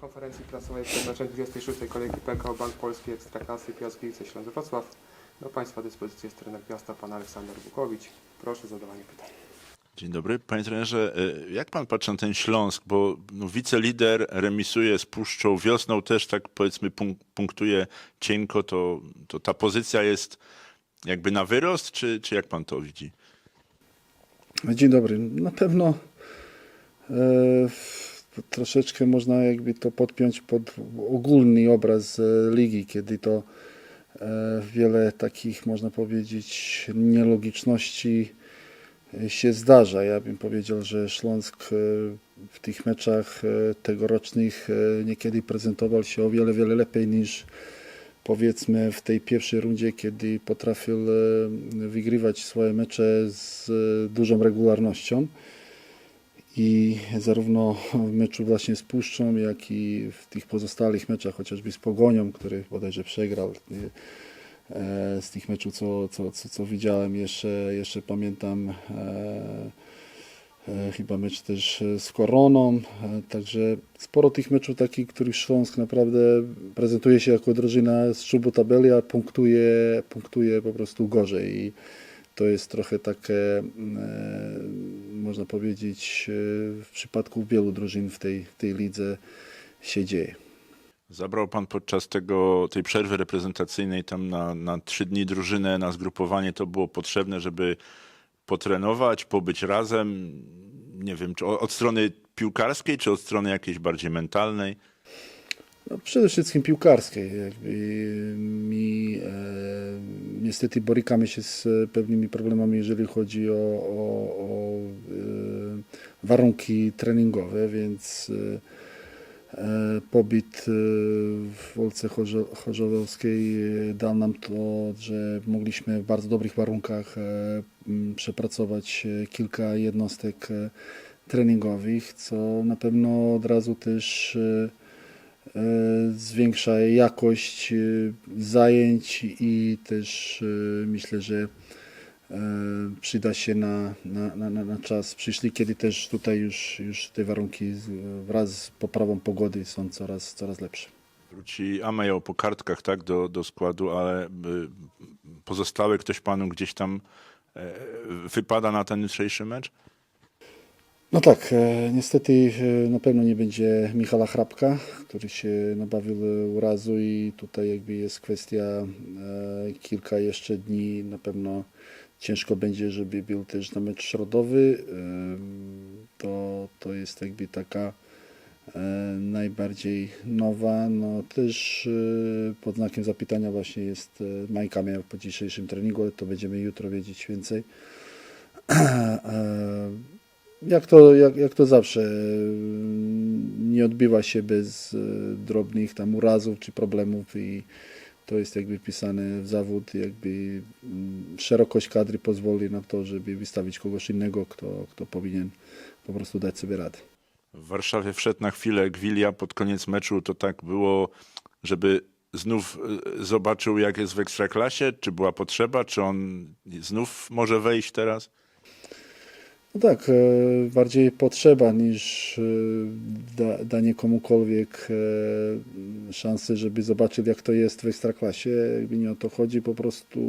konferencji prasowej przed meczem 26. kolejki PKO Bank Polski Ekstraklasy Piast Gliwice Śląsk Wrocław. Do Państwa dyspozycji jest trener Piasta, pan Aleksander Bukowicz. Proszę o zadawanie pytań. Dzień dobry. Panie trenerze, y, jak pan patrzy na ten Śląsk, bo no, wicelider remisuje z Puszczą, wiosną też tak powiedzmy punk- punktuje cienko, to, to ta pozycja jest jakby na wyrost, czy, czy jak pan to widzi? Dzień dobry. Na pewno e, troszeczkę można jakby to podpiąć pod ogólny obraz e, ligi, kiedy to e, wiele takich, można powiedzieć, nielogiczności e, się zdarza. Ja bym powiedział, że Śląsk w tych meczach tegorocznych niekiedy prezentował się o wiele, wiele lepiej niż powiedzmy w tej pierwszej rundzie, kiedy potrafił wygrywać swoje mecze z dużą regularnością. I zarówno w meczu właśnie z Puszczą, jak i w tych pozostałych meczach, chociażby z Pogonią, który bodajże przegrał, e, z tych meczów, co, co, co, co widziałem, jeszcze, jeszcze pamiętam e, E, chyba mecz też z Koroną, także sporo tych meczów takich, których Śląsk naprawdę prezentuje się jako drużyna z szubu tabeli, a punktuje, punktuje po prostu gorzej. I to jest trochę takie, mm, można powiedzieć, e, w przypadku wielu drużyn w tej, tej lidze się dzieje. Zabrał pan podczas tego, tej przerwy reprezentacyjnej tam na, na trzy dni drużynę, na zgrupowanie. To było potrzebne, żeby potrenować, pobyć razem. Nie wiem, czy od strony piłkarskiej, czy od strony jakiejś bardziej mentalnej. No, przede wszystkim piłkarskiej. Mi, e, niestety borykamy się z pewnymi problemami, jeżeli chodzi o, o, o e, warunki treningowe, więc e, e, pobyt e, w Wolce Chorzo- Chorzowskiej e, dał nam to, że mogliśmy w bardzo dobrych warunkach e, przepracować kilka jednostek treningowych, co na pewno od razu też e, zwiększa jakość e, zajęć i też e, myślę, że e, przyda się na, na, na, na- czas przyszły, kiedy też tutaj już, już te warunki wraz z poprawą pogody są coraz, coraz lepsze. Wróci Amejo po kartkach tak, do, do składu, ale pozostały ktoś panu gdzieś tam e, wypada na ten jutrzejszy mecz? No tak, e, niestety e, na pewno nie będzie Michala Hrabka, który się nabawił urazu i tutaj jakby jest kwestia e, kilka jeszcze dni. Na pewno ciężko będzie, żeby był też na mecz środowy. To, to jest jakby taka najbardziej nowa. No też pod znakiem zapytania właśnie jest Majka miał po dzisiejszym treningu, ale to będziemy jutro wiedzieć więcej. Jak to, jak, jak to zawsze, mm, nie odbywa się bez e, drobnych tam urazów czy problemów i to jest jakby wpisane w zawód, jakby mm, szerokość kadry pozwoli na to, żeby wystawić kogoś innego, kto, kto powinien po prostu dać sobie radę. W Warszawie wszedł na chwilę Gwilia pod koniec meczu. To tak było, żeby znów zobaczył, jak jest w ekstraklasie? Czy była potrzeba? Czy on znów może wejść teraz? No tak, e, bardziej potrzeba niż e, da, danie komukolwiek e, szansy, żeby zobaczył jak to jest w Ekstraklasie. Jakby nie o to chodzi, po prostu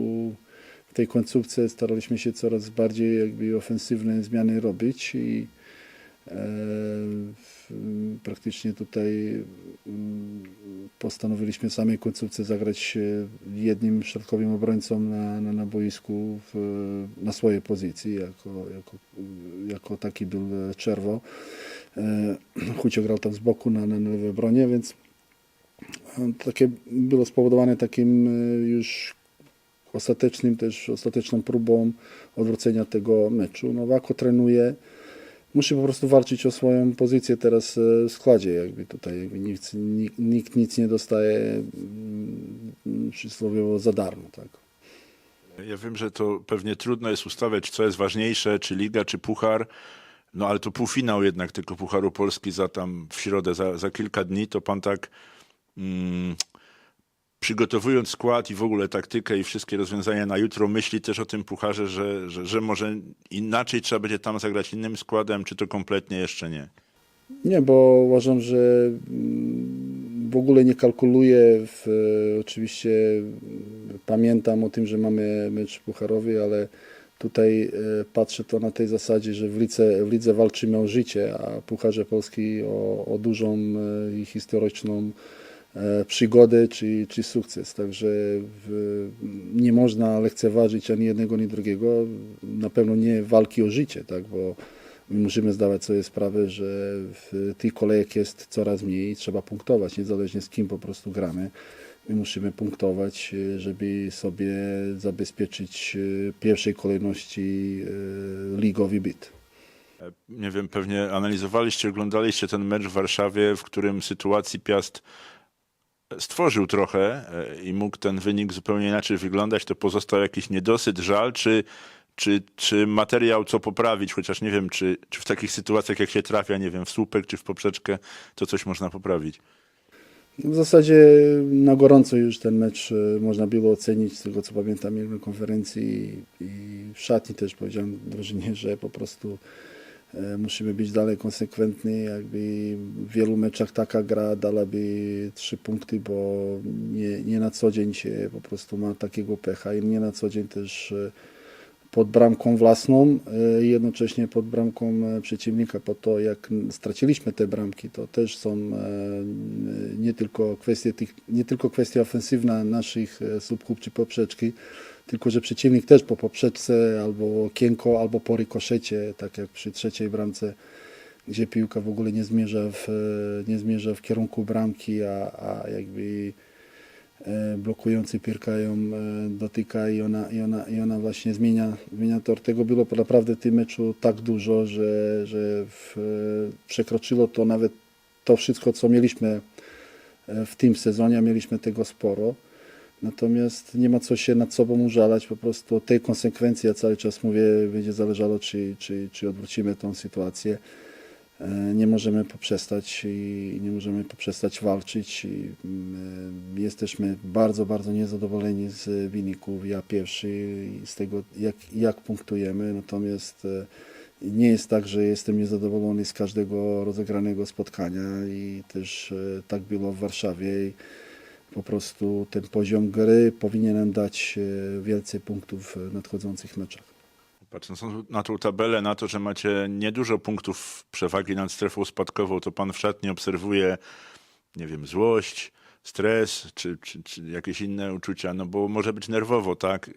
w tej końcówce staraliśmy się coraz bardziej jakby ofensywne zmiany robić i praktycznie tutaj mm, postanowiliśmy w samej końcówce zagrać e, jednym środkowym obrońcą na, na, na boisku w, na swojej pozycji, jako, jako, jako taki był e, Czerwo. E, Hucio grał tam z boku na, na, lewej obronie, więc e, takie było spowodowane takim e, już ostatecznym też, ostateczną próbą odwrócenia tego meczu. No Wako trenuje, musi po prostu walczyć o swoją pozycję teraz e, w składzie, jakby tutaj jakby nikt, nikt, nikt nic nie dostaje mm, przysłowiowo za darmo, tak. Ja wiem, że to pewnie trudno jest ustawiać, co jest ważniejsze, czy liga, czy puchar. No ale to półfinał jednak tylko Pucharu Polski za tam w środę, za, za kilka dni, to pan tak mm, przygotowując skład i w ogóle taktykę i wszystkie rozwiązania na jutro, myśli też o tym pucharze, że, że, że może inaczej trzeba będzie tam zagrać innym składem, czy to kompletnie jeszcze nie? Nie, bo uważam, że mm, w ogóle nie kalkuluję. W, oczywiście pamiętam o tym, że mamy mecz pucharowy, ale tutaj e, patrzę to na tej zasadzie, że w lidze, w lidze walczymy o życie, a Pucharze Polski o, o dużą e, i historyczną e, przygodę czy, czy sukces. Także w, nie można lekceważyć ani jednego, ani drugiego. Na pewno nie walki o życie, tak, bo my musimy zdawać sobie sprawę, że tych kolejek jest coraz mniej i trzeba punktować, niezależnie z kim po prostu gramy. My musimy punktować, e, żeby sobie zabezpieczyć e, pierwszej kolejności ligowy bit. Nie wiem, pewnie analizowaliście, oglądaliście ten mecz w Warszawie, w którym sytuacji Piast stworzył trochę e, i mógł ten wynik zupełnie inaczej wyglądać. To pozostał jakiś niedosyt, żal, czy, czy, czy materiał co poprawić, chociaż nie wiem, czy, czy w takich sytuacjach jak się trafia, nie wiem, w słupek czy w poprzeczkę, to coś można poprawić. W zasadzie na gorąco już ten mecz e, można było ocenić, z tego co pamiętam na konferencji i w szatni też powiedziałem drużynie, że po prostu musimy być dalej konsekwentni. Jakby w wielu meczach taka gra dałaby trzy punkty, bo nie, nie na co dzień się po prostu ma takiego pecha i nie na co dzień też e, pod bramką własną e, i jednocześnie pod bramką e, przeciwnika po to, jak straciliśmy te bramki, to też są e, nie tylko kwestie, tych, nie tylko kwestia ofensywna naszych e, słupków czy poprzeczki, tylko że przeciwnik też po poprzeczce albo okienko, albo po rykoszecie, tak jak przy trzeciej bramce, gdzie piłka w ogóle nie zmierza w, e, nie zmierza w kierunku bramki, a, a jakby e, blokujący piłkę ją e, dotyka i ona, i ona, i ona właśnie zmienia, zmienia tor. Tego było naprawdę w tym meczu tak dużo, że, że w, przekroczyło to nawet to wszystko, co mieliśmy w tym sezonie, mieliśmy tego sporo. Natomiast nie ma co się nad sobą użalać, po prostu od tej konsekwencji, ja cały czas mówię, będzie zależało, czy, czy, czy odwrócimy tą sytuację. E, Nie możemy poprzestać i nie możemy poprzestać walczyć. Mm, e, jesteśmy bardzo, bardzo niezadowoleni z wyników. Ja pierwszy z tego, jak, jak punktujemy. Natomiast e, nie jest tak, że jestem niezadowolony z każdego rozegranego spotkania i też tak było w Warszawie. Po prostu ten poziom gry powinien nam dać e, więcej punktów w nadchodzących meczach. Patrząc na tą tabelę, na to, że macie niedużo punktów przewagi nad strefą spadkową, to pan w szatni obserwuje, nie wiem, złość, stres, czy, czy, czy jakieś inne uczucia, no bo może być nerwowo, tak?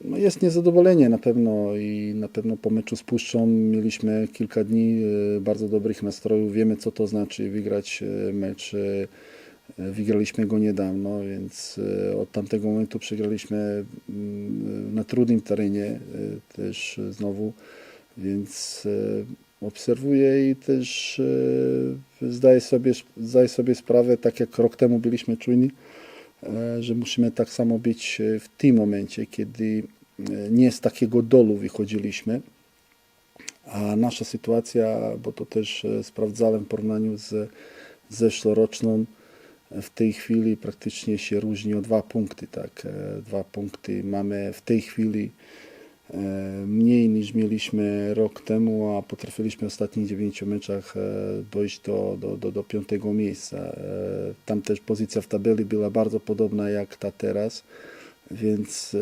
No jest niezadowolenie na pewno i na pewno po meczu z Puszczą mieliśmy kilka dni e, bardzo dobrych nastrojów. Wiemy co to znaczy wygrać e, mecz. E, Wygraliśmy go niedawno, więc e, od tamtego momentu przegraliśmy mm, na trudnym terenie e, też znowu, więc obserwuję i też zdaję sobie, zdaję sobie sprawę, tak jak rok temu byliśmy czujni, że musimy tak samo być w tym momencie, kiedy nie z takiego dolu wychodziliśmy. A nasza sytuacja, bo to też sprawdzałem w porównaniu z zeszłoroczną, w tej chwili praktycznie się różni o dwa punkty. Tak? E, Dwa punkty mamy w tej chwili e, mniej niż mieliśmy rok temu, a potrafiliśmy w ostatnich dziewięciu meczach e, dojść do, do, do, do piątego miejsca. Tam też pozycja w tabeli była bardzo podobna jak ta teraz. Więc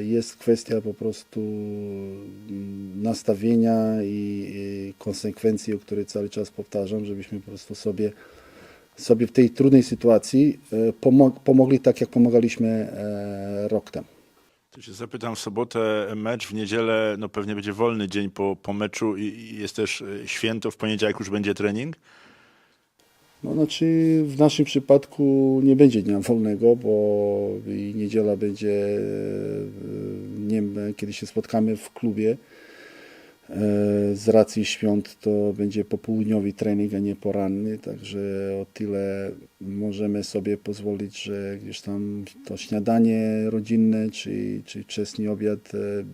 jest kwestia po prostu mm, nastawienia i konsekwencji, o której cały czas powtarzam, żebyśmy po prostu sobie, sobie w tej trudnej sytuacji e, pomo- pomogli tak, jak pomagaliśmy e, rok temu. To się zapytam, w sobotę mecz, w niedzielę no pewnie będzie wolny dzień po, po meczu i, jest też e, święto, w poniedziałek już będzie trening? No, znaczy w naszym przypadku nie będzie dnia wolnego, bo i niedziela będzie, nie wiem, kiedy się spotkamy w klubie. E, Z racji świąt to będzie popołudniowy trening, a nie poranny, także o tyle możemy sobie pozwolić, że gdzieś tam to śniadanie rodzinne, czy, czy wczesny obiad, e, e,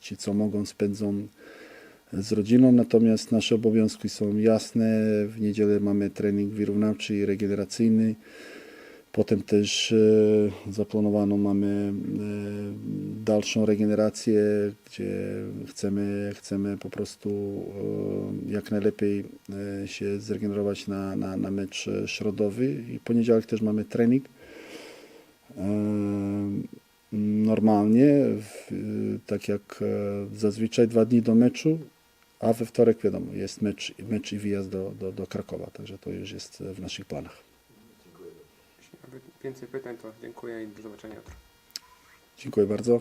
ci co mogą spędzą z rodziną, natomiast nasze obowiązki są jasne. W niedzielę mamy trening wyrównawczy i regeneracyjny. Potem też e, zaplanowaną mamy e, dalszą regenerację, gdzie chcemy, chcemy po prostu e, jak najlepiej się zregenerować na, na, na mecz środowy. I poniedziałek też mamy trening. Normalnie, tak jak zazwyczaj dwa dni do meczu, a we wtorek wiadomo, jest mecz, mecz i wyjazd do, do, do Krakowa, także to już jest w naszych planach. Więcej pytań, to dziękuję i do zobaczenia jutro. Dziękuję bardzo.